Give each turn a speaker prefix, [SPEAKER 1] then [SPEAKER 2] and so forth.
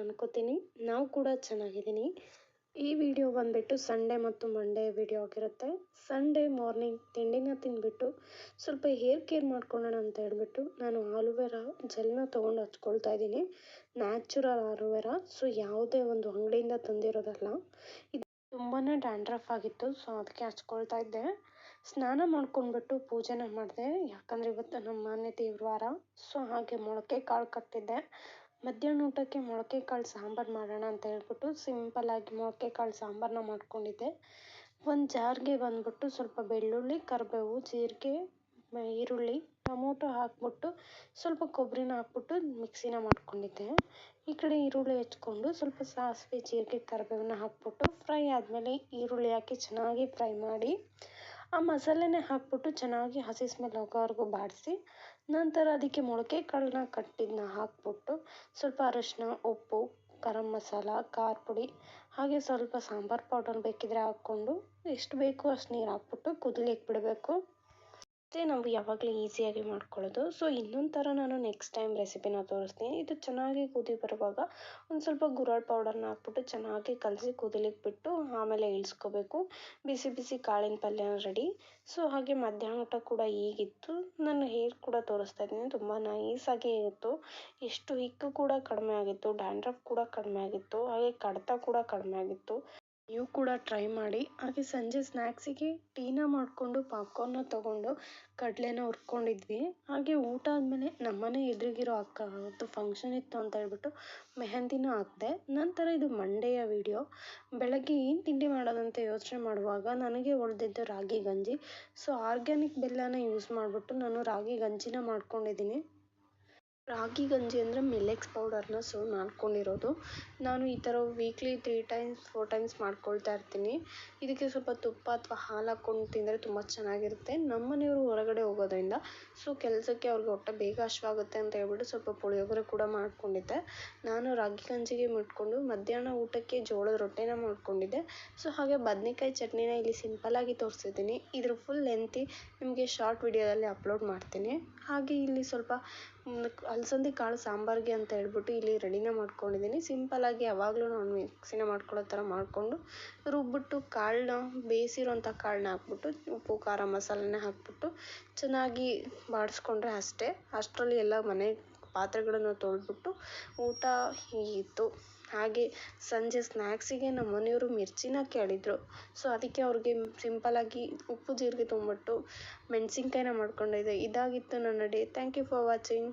[SPEAKER 1] ಅನ್ಕೋತೀನಿ. ನಾವು ಕೂಡ ಚೆನ್ನಾಗಿದ್ದೀನಿ. ಈ ವಿಡಿಯೋ ಬಂದುಬಿಟ್ಟು ಸಂಡೇ ಮತ್ತು ಮಂಡೇ ವಿಡಿಯೋ ಆಗಿರುತ್ತೆ. ಸಂಡೇ ಮಾರ್ನಿಂಗ್ ತಿಂಡಿನ ತಿಂದುಬಿಟ್ಟು ಸ್ವಲ್ಪ ಹೇರ್ ಕೇರ್ ಮಾಡ್ಕೊಳ್ಳೋಣ ಅಂತ ಹೇಳ್ಬಿಟ್ಟು ನಾನು ಆಲೋವೆರಾ ಜೆಲ್ನ ತೊಗೊಂಡು ಹಚ್ಕೊಳ್ತಾ ಇದ್ದೀನಿ. ನ್ಯಾಚುರಲ್ ಆಲೋವೆರಾ ಸೊ ಯಾವುದೇ ಒಂದು ಅಂಗಡಿಯಿಂದ ತಂದಿರೋದಲ್ಲ. ಇದು ತುಂಬಾ ಡ್ಯಾಂಡ್ರಫ್ ಆಗಿತ್ತು ಸೊ ಅದಕ್ಕೆ ಹಚ್ಕೊಳ್ತಾ ಇದ್ದೆ. ಸ್ನಾನ ಮಾಡ್ಕೊಂಡ್ಬಿಟ್ಟು ಪೂಜೆನ ಮಾಡಿದೆ. ಯಾಕಂದರೆ ಇವತ್ತು ನಮ್ಮ ಮನೆ ದೇವ್ರವಾರ ಸೊ ಹಾಗೆ ಮೊಳಕೆ ಕಾಳು ಕಟ್ಟಿದ್ದೆ. ಮಧ್ಯಾಹ್ನ ಊಟಕ್ಕೆ ಮೊಳಕೆ ಕಾಳು ಸಾಂಬಾರು ಮಾಡೋಣ ಅಂತ ಹೇಳ್ಬಿಟ್ಟು ಸಿಂಪಲ್ಲಾಗಿ ಮೊಳಕೆ ಕಾಳು ಸಾಂಬಾರನ್ನ ಮಾಡ್ಕೊಂಡಿದ್ದೆ. ಒಂದು ಜಾರ್ಗೆ ಬಂದ್ಬಿಟ್ಟು ಸ್ವಲ್ಪ ಬೆಳ್ಳುಳ್ಳಿ, ಕರಿಬೇವು, ಜೀರಿಗೆ ಈರುಳ್ಳಿ, ಟೊಮೊಟೊ ಹಾಕ್ಬಿಟ್ಟು ಸ್ವಲ್ಪ ಕೊಬ್ಬರಿನ ಹಾಕ್ಬಿಟ್ಟು ಮಿಕ್ಸಿನ ಮಾಡ್ಕೊಂಡಿದ್ದೆ. ಈ ಕಡೆ ಈರುಳ್ಳಿ ಹೆಚ್ಕೊಂಡು ಸ್ವಲ್ಪ ಸಾಸಿವೆ, ಜೀರಿಗೆ, ಕರಿಬೇವನ್ನ ಹಾಕ್ಬಿಟ್ಟು ಫ್ರೈ ಆದಮೇಲೆ ಈರುಳ್ಳಿ ಹಾಕಿ ಚೆನ್ನಾಗಿ ಫ್ರೈ ಮಾಡಿ ಆ ಮಸಾಲೆನೇ ಹಾಕ್ಬಿಟ್ಟು ಚೆನ್ನಾಗಿ ಹಸಿ ಸ್ಮೆಲ್ ಹೋಗೋವರೆಗೂ ಬಾಡಿಸಿ, ನಂತರ ಅದಕ್ಕೆ ಮೊಳಕೆ ಕಾಳನ್ನ ಕಟ್ಟಿದ್ದನ್ನ ಹಾಕ್ಬಿಟ್ಟು ಸ್ವಲ್ಪ ಅರಶಿನ, ಉಪ್ಪು, ಗರಂ ಮಸಾಲ, ಖಾರ ಪುಡಿ, ಹಾಗೆ ಸ್ವಲ್ಪ ಸಾಂಬಾರು ಪೌಡರ್ ಬೇಕಿದ್ರೆ ಹಾಕ್ಕೊಂಡು, ಎಷ್ಟು ಬೇಕೋ ಅಷ್ಟು ನೀರು ಹಾಕ್ಬಿಟ್ಟು ಕುದಿಲಿಕ್ಕೆ ಬಿಡಬೇಕು. ಅಷ್ಟೇ ನಾವು ಯಾವಾಗಲೂ ಈಸಿಯಾಗಿ ಮಾಡ್ಕೊಳ್ಳೋದು. ಸೊ ಇನ್ನೊಂದು ಥರ ನಾನು ನೆಕ್ಸ್ಟ್ ಟೈಮ್ ರೆಸಿಪಿನ ತೋರಿಸ್ತೀನಿ. ಇದು ಚೆನ್ನಾಗಿ ಕುದಿ ಬರುವಾಗ ಒಂದು ಸ್ವಲ್ಪ ಗುರಾಳ್ ಪೌಡರ್ನ ಹಾಕ್ಬಿಟ್ಟು ಚೆನ್ನಾಗಿ ಕಲಸಿ ಕುದಿಲಿಕ್ಕೆ ಬಿಟ್ಟು ಆಮೇಲೆ ಇಳಿಸ್ಕೋಬೇಕು. ಬಿಸಿ ಬಿಸಿ ಕಾಳಿನ ಪಲ್ಯ ರೆಡಿ ಸೊ ಹಾಗೆ ಮಧ್ಯಾಹ್ನ ಊಟ ಕೂಡ ಹೀಗಿತ್ತು ನಾನು ಹೇರ್ ಕೂಡ ತೋರಿಸ್ತಾ ಇದ್ದೀನಿ. ತುಂಬ ನೈಸಾಗಿ ಇತ್ತು. ಎಷ್ಟು ಹಿಕ್ಕು ಕೂಡ ಕಡಿಮೆ ಆಗಿತ್ತು. ಡ್ಯಾಂಡ್ರಫ್ ಕೂಡ ಕಡಿಮೆ ಆಗಿತ್ತು. ಹಾಗೆ ಕಡಿತ ಕೂಡ ಕಡಿಮೆ ಆಗಿತ್ತು. ನೀವು ಕೂಡ ಟ್ರೈ ಮಾಡಿ. ಹಾಗೆ ಸಂಜೆ ಸ್ನ್ಯಾಕ್ಸಿಗೆ ಟೀನ ಮಾಡಿಕೊಂಡು ಪಾಪ್ಕಾರ್ನ್ನ ತೊಗೊಂಡು ಕಡಲೆನ ಹುರ್ಕೊಂಡಿದ್ವಿ. ಹಾಗೆ ಊಟ ಆದಮೇಲೆ ನಮ್ಮನೆ ಎದುರಿಗಿರೋ ಅಕ್ಕ ಅವತ್ತು ಫಂಕ್ಷನ್ ಇತ್ತು ಅಂತ ಹೇಳ್ಬಿಟ್ಟು ಮೆಹಂದಿನ ಹಾಕಿದೆ. ನಂತರ ಇದು ಮಂಡೆಯ ವಿಡಿಯೋ ಬೆಳಗ್ಗೆ ಏನು ತಿಂಡಿ ಮಾಡೋದಂತ ಯೋಚನೆ ಮಾಡುವಾಗ ನನಗೆ ಉಳಿದಿದ್ದು ರಾಗಿ ಗಂಜಿ. ಸೊ ಆರ್ಗ್ಯಾನಿಕ್ ಬೆಲ್ಲನ ಯೂಸ್ ಮಾಡಿಬಿಟ್ಟು ನಾನು ರಾಗಿ ಗಂಜಿನ ಮಾಡ್ಕೊಂಡಿದ್ದೀನಿ. ರಾಗಿ ಗಂಜಿ ಅಂದರೆ ಮಿಲ್ಲೆಟ್ಸ್ ಪೌಡರ್ನ ಸೊ ಮಾಡ್ಕೊಂಡಿರೋದು. ನಾನು ಈ ಥರ weekly three times four times ಮಾಡ್ಕೊಳ್ತಾ ಇರ್ತೀನಿ. ಇದಕ್ಕೆ ಸ್ವಲ್ಪ ತುಪ್ಪ ಅಥವಾ ಹಾಲು ಹಾಕ್ಕೊಂಡು ತಿಂದರೆ ತುಂಬ ಚೆನ್ನಾಗಿರುತ್ತೆ. ನಮ್ಮ ಮನೆಯವರು ಹೊರಗಡೆ ಹೋಗೋದ್ರಿಂದ ಸೊ ಕೆಲಸಕ್ಕೆ ಅವ್ರಿಗೆ ಹೊಟ್ಟೆ ಬೇಗ ಹಶ್ವಾಗುತ್ತೆ ಅಂತ ಹೇಳ್ಬಿಟ್ಟು ಸ್ವಲ್ಪ ಪುಳಿಯೋಗರೆ ಕೂಡ ಮಾಡ್ಕೊಂಡಿದ್ದೆ. ನಾನು ರಾಗಿ ಗಂಜಿಗೆ ಮುಟ್ಕೊಂಡು ಮಧ್ಯಾಹ್ನ ಊಟಕ್ಕೆ ಜೋಳದ ರೊಟ್ಟಿನ ಮಾಡ್ಕೊಂಡಿದ್ದೆ. ಸೊ ಹಾಗೆ ಬದನೇಕಾಯಿ ಚಟ್ನಿನ ಇಲ್ಲಿ ಸಿಂಪಲ್ಲಾಗಿ ತೋರಿಸಿದ್ದೀನಿ. ಇದ್ರ ಫುಲ್ ಲೆಂತಿ ನಿಮಗೆ ಶಾರ್ಟ್ ವಿಡಿಯೋದಲ್ಲಿ ಅಪ್ಲೋಡ್ ಮಾಡ್ತೀನಿ. ಹಾಗೆ ಇಲ್ಲಿ ಸ್ವಲ್ಪ ಅಲಸಂದೆ ಕಾಳು ಸಾಂಬಾರಿಗೆ ಅಂತ ಹೇಳ್ಬಿಟ್ಟು ಇಲ್ಲಿ ರೆಡಿನ ಮಾಡ್ಕೊಂಡಿದ್ದೀನಿ. ಸಿಂಪಲ್ಲಾಗಿ ಯಾವಾಗಲೂ ನಾನು ಮಿಕ್ಸಿನ ಮಾಡ್ಕೊಳ್ಳೋ ಥರ ಮಾಡಿಕೊಂಡು ರುಬ್ಬಿಟ್ಟು ಕಾಳನ್ನ ಬೇಯಿಸಿರೋಂಥ ಕಾಳನ್ನ ಹಾಕ್ಬಿಟ್ಟು, ಉಪ್ಪು, ಖಾರ ಮಸಾಲೆನ ಹಾಕ್ಬಿಟ್ಟು ಚೆನ್ನಾಗಿ ಬಾಡಿಸ್ಕೊಂಡ್ರೆ ಅಷ್ಟೇ. ಅಷ್ಟರಲ್ಲಿ ಎಲ್ಲ ಮನೆ ಪಾತ್ರೆಗಳನ್ನು ತೊಳೆದ್ಬಿಟ್ಟು ಊಟ ಹೀಗಿತ್ತು. ಹಾಗೆ ಸಂಜೆ ಸ್ನ್ಯಾಕ್ಸಿಗೆ ನಮ್ಮ ಮನೆಯವರು ಮಿರ್ಚಿನ ಕೇಳಿದರು. ಸೊ, ಅದಕ್ಕೆ ಅವ್ರಿಗೆ ಸಿಂಪಲ್ಲಾಗಿ ಉಪ್ಪು ಜೀರಿಗೆ ತುಂಬಿಟ್ಟು ಮೆಣಸಿನ್ಕಾಯಿನ ಮಾಡ್ಕೊಂಡಿದ್ದೆ. ಇದಾಗಿತ್ತು ನನ್ನ day. Thank you for watching.